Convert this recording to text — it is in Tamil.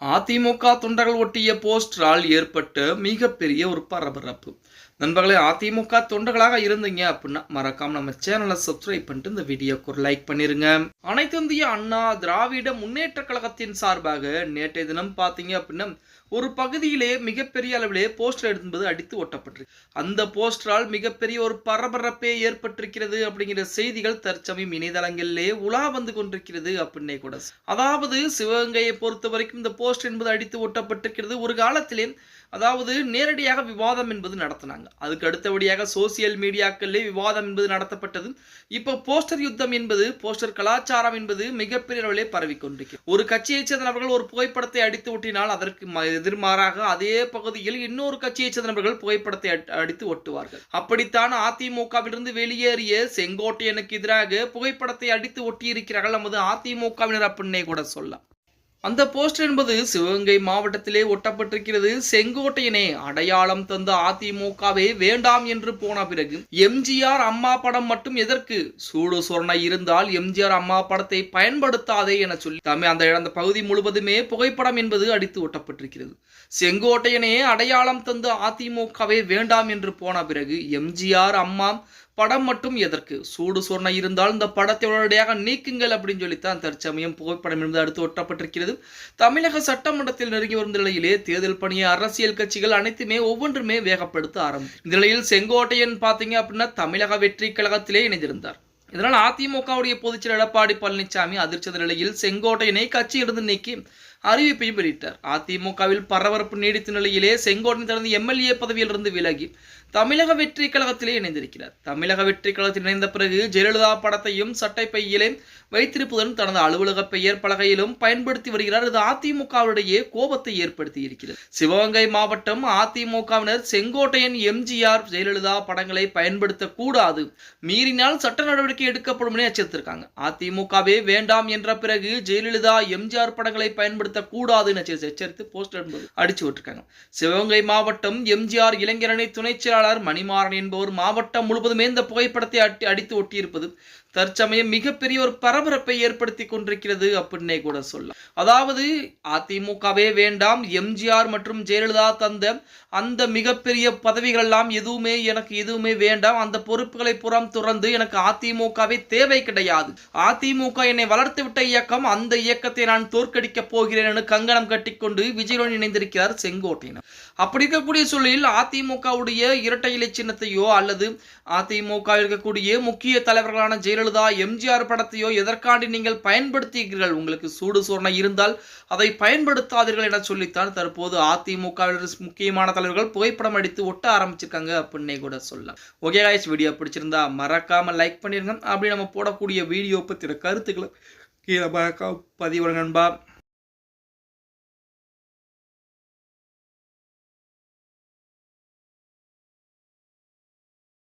அதிமுக தொண்டர்கள் ஒட்டிய போஸ்டரால் ஏற்பட்ட மிகப்பெரிய ஒரு பரபரப்பு. நண்பர்களே அதிமுக தொண்டர்களாக இருந்தீங்க அப்படின்னா மறக்காம நம்ம சேனலை சப்ஸ்கிரைப் பண்ணிட்டு இந்த வீடியோக்கு ஒரு லைக் பண்ணிருங்க. அனைத்து இந்திய அண்ணா திராவிட முன்னேற்ற கழகத்தின் சார்பாக நேற்றைய தினம் பார்த்தீங்க அப்படின்னா ஒரு பகுதியிலே மிகப்பெரிய அளவிலே போஸ்டர் எடுக்கும்போது அடித்து ஒட்டப்பட்டிருக்கு. அந்த போஸ்டரால் மிகப்பெரிய ஒரு பரபரப்பே ஏற்பட்டிருக்கிறது அப்படிங்கிற செய்திகள் தற்சமயம் இணையதளங்களிலே உலா வந்து கொண்டிருக்கிறது அப்படின்னே கூட அதாவது சிவகங்கையை பொறுத்த வரைக்கும் இந்த போஸ்டர் என்பது அடித்து ஒட்டப்பட்டிருக்கிறது. ஒரு காலத்திலே அதாவது நேரடியாக விவாதம் என்பது நடத்தினாங்க. அதுக்கு அடுத்தபடியாக சோசியல் மீடியாக்களிலே விவாதம் என்பது நடத்தப்பட்டது இப்போ போஸ்டர் யுத்தம் என்பது போஸ்டர் கலாச்சாரம் என்பது மிகப்பெரிய அளவிலே பரவிக்கொண்டிருக்கிறது ஒரு கட்சியைச் சேர்ந்த நபர்கள் ஒரு புகைப்படத்தை அடித்து ஒட்டினால் அதற்கு எதிர்மாறாக அதே பகுதியில் இன்னொரு கட்சியைச் சேர்ந்த நபர்கள் புகைப்படத்தை அடித்து ஒட்டுவார்கள். அப்படித்தான் அதிமுகவிலிருந்து வெளியேறிய செங்கோட்டையனுக்கு எதிராக புகைப்படத்தை அடித்து ஒட்டியிருக்கிறார்கள் நமது அதிமுகவினர் அப்படின்னே கூட சொல்லலாம். அந்த போஸ்டர் என்பது சிவகங்கை மாவட்டத்திலே ஒட்டப்பட்டிருக்கிறது. செங்கோட்டையனே அடையாளம் தந்த அதிமுகவே வேண்டாம் என்று போன பிறகு எம்ஜிஆர் அம்மா படம் மட்டும் எதற்கு? சூடு சொரணை இருந்தால் எம்ஜிஆர் அம்மா படத்தை பயன்படுத்தாதே என சொல்லி தமிழ் அந்த அந்த பகுதி முழுவதுமே புகைப்படம் என்பது அடித்து ஒட்டப்பட்டிருக்கிறது. செங்கோட்டையனே அடையாளம் தந்த அதிமுகவே வேண்டாம் என்று போன பிறகு எம்ஜிஆர் அம்மா படம் மட்டும் எதற்கு? சூடு சொன்ன இருந்தால் இந்த படத்தை உடனடியாக நீக்குங்கள் அப்படின்னு சொல்லித்தான் தற்சமயம் புகைப்படம் என்பது அடுத்து ஒட்டப்பட்டிருக்கிறது. தமிழக சட்டமன்றத்தில் நெருங்கி வரும் நிலையிலே தேர்தல் பணியை அரசியல் கட்சிகள் அனைத்துமே ஒவ்வொன்றுமே வேகப்படுத்த ஆரம்பிக்கும் இந்த நிலையில் செங்கோட்டையன் பார்த்தீங்க அப்படின்னா தமிழக வெற்றி கழகத்திலே இணைந்திருந்தார். இதனால் அதிமுகவுடைய பொதுச்செயலர் எடப்பாடி பழனிசாமி அதிர்ச்சி நிலையில் செங்கோட்டையினை கட்சியிலிருந்து நீக்கி அறிவிப்பையும் வெளியிட்டார். அதிமுகவில் பரபரப்பு நீடித்த நிலையிலே செங்கோட்டையன் தனது எம்எல்ஏ பதவியிலிருந்து விலகி தமிழக வெற்றி கழகத்திலே இணைந்திருக்கிறார். தமிழக வெற்றி கழகத்தில் இணைந்த பிறகு ஜெயலலிதா படத்தையும் சட்டை பையிலே வைத்திருப்பதுடன் தனது அலுவலக பெயர் பலகையிலும் பயன்படுத்தி வருகிறார். இது அதிமுகவிடையே கோபத்தை ஏற்படுத்தி இருக்கிறது சிவகங்கை மாவட்டம் அதிமுகவினர் செங்கோட்டையன் எம்ஜிஆர் ஜெயலலிதா படங்களை பயன்படுத்தக்கூடாது மீறினால் சட்ட நடவடிக்கை நடவடிக்கை எடுக்கப்படும் எச்சரித்திருக்காங்க. அதிமுகவே வேண்டாம் என்ற பிறகு ஜெயலலிதா எம்ஜிஆர் படங்களை பயன்படுத்த கூடாதுன்னு எச்சரித்து போஸ்டர் என்பது அடிச்சு விட்டுருக்காங்க. சிவகங்கை மாவட்டம் எம்ஜிஆர் இளைஞரணி துணைச் செயலாளர் மணிமாறன் என்பவர் மாவட்டம் முழுவதுமே இந்த புகைப்படத்தை அட்டி அடித்து ஒட்டியிருப்பது தற்சமயம் மிகப்பெரிய ஒரு பரபரப்பை ஏற்படுத்தி கொண்டிருக்கிறது அப்படின்னே கூட சொல்லலாம். அதாவது அதிமுகவே வேண்டாம் எம்ஜிஆர் மற்றும் ஜெயலலிதா தந்த அந்த மிகப்பெரிய பதவிகள் எல்லாம் எதுவுமே எனக்கு எதுவுமே வேண்டாம் அந்த பொறுப்புகளை புறம் துறந்து எனக்கு அதிமுக அதிமுகவே தேவை கிடையாது. அதிமுக என்னை வளர்த்து விட்ட இயக்கம் அந்த இயக்கத்தை நான் தோற்கடிக்க போகிறேன் என கங்கணம் கட்டிக்கொண்டு விஜயுடன் இணைந்திருக்கிறார் செங்கோட்டையன். அப்படி இருக்கக்கூடிய சூழலில் அதிமுகவுடைய இரட்டை இலை சின்னத்தையோ அல்லது அதிமுக இருக்கக்கூடிய முக்கிய தலைவர்களான ஜெயலலிதா எம்ஜிஆர் படத்தையோ எதற்காண்டி நீங்கள் பயன்படுத்துகிறீர்கள்? உங்களுக்கு சூடு சோரணை இருந்தால் அதை பயன்படுத்தாதீர்கள் என சொல்லித்தான் தற்போது அதிமுக முக்கியமான தலைவர்கள் புகைப்படம் அடித்து ஒட்ட ஆரம்பிச்சிருக்காங்க அப்படின்னே கூட சொல்லலாம். ஓகே காய்ஸ் வீடியோ பிடிச்சிருந்தா மறக்காம லைக் பண்ணிருங்க. அப்படி நம்ம போடக்கூடிய வீடியோ பற்றின கருத்துக்களை கீழே பார்க்க நண்பா.